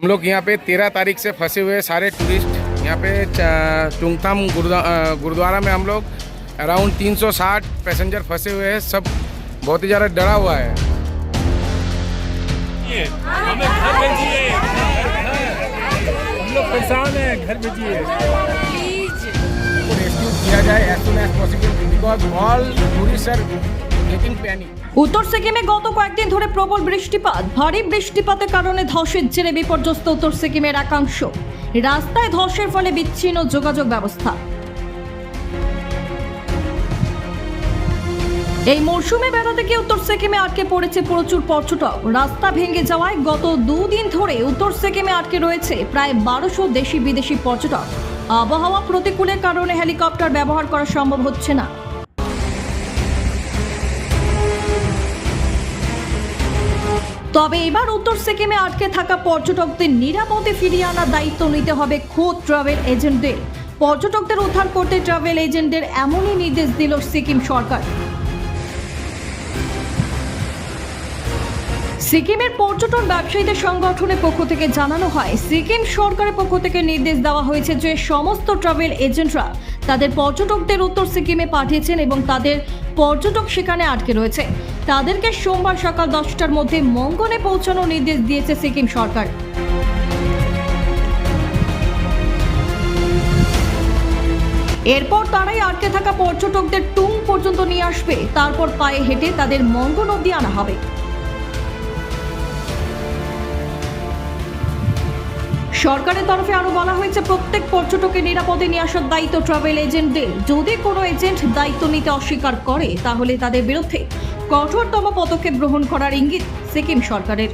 हम लोग यहाँ पे तेरह तारीख से फंसे हुए सारे टूरिस्ट। यहाँ पे चुंगथाम गुरुद्वारा में हम लोग अराउंड 360 पैसेंजर फंसे हुए हैं। सब बहुत ही ज़्यादा डरा हुआ है। हमें घर भेजिए। हम लोग परेशान हैं घर भेजिए। रेस्क्यू किया जाए as soon as possible because all tourist panic উত্তর সিকিমে গত কয়েকদিন ধরে প্রবল বৃষ্টিপাত। ভারী বৃষ্টিপাতের কারণে ধসের জেরে বিপর্যস্ত উত্তর সিকিমের একাংশ। রাস্তায় ধসের ফলে বিচ্ছিন্ন যোগাযোগ ব্যবস্থা। এই মরশুমে বেড়াতে গিয়ে উত্তর সিকিমে আটকে পড়েছে প্রচুর পর্যটক। রাস্তা ভেঙে যাওয়ায় গত দুদিন ধরে উত্তর সিকিমে আটকে রয়েছে প্রায় বারোশো দেশি বিদেশি পর্যটক। আবহাওয়া প্রতিকূলের কারণে হেলিকপ্টার ব্যবহার করা সম্ভব হচ্ছে না। তবে এবার উত্তর সিকিমে আটকে থাকা পর্যটকদের নিরাপদে ফিরিয়ে আনার দায়িত্ব নিতে হবে খোদ ট্রাভেল এজেন্টদের। পর্যটকদের উদ্ধার করতে ট্রাভেল এজেন্টদের এমনই নির্দেশ দিল সিকিম সরকার। সিকিমের পর্যটন ব্যবসায়ীদের সংগঠনের পক্ষ থেকে জানানো হয়, সিকিম সরকারের পক্ষ থেকে নির্দেশ দেওয়া হয়েছে যে সমস্ত ট্রাভেল এজেন্টরা তাদের পর্যটকদের উত্তর সিকিমে পাঠিয়েছেন এবং তাদের পর্যটক সেখানে আটকে রয়েছে। তাদেরকে সোমবার সকাল দশটার মধ্যে মঙ্গনে পৌঁছানোর নির্দেশ দিয়েছে সিকিম সরকার। এরপর তারাই আটকে থাকা পর্যটকদের টুং পর্যন্ত নিয়ে আসবে। তারপর পায়ে হেঁটে তাদের মঙ্গন অব্দি আনা হবে। সরকারের তরফে আরও বলা হয়েছে, প্রত্যেক পর্যটকের নিরাপদে নিয়ে আসার দায়িত্ব ট্রাভেল এজেন্টদের যদি কোনো এজেন্ট দায়িত্ব নিতে অস্বীকার করে, তাহলে তাদের বিরুদ্ধে কঠোরতম পদক্ষেপ গ্রহণ করার ইঙ্গিত সিকিম সরকারের।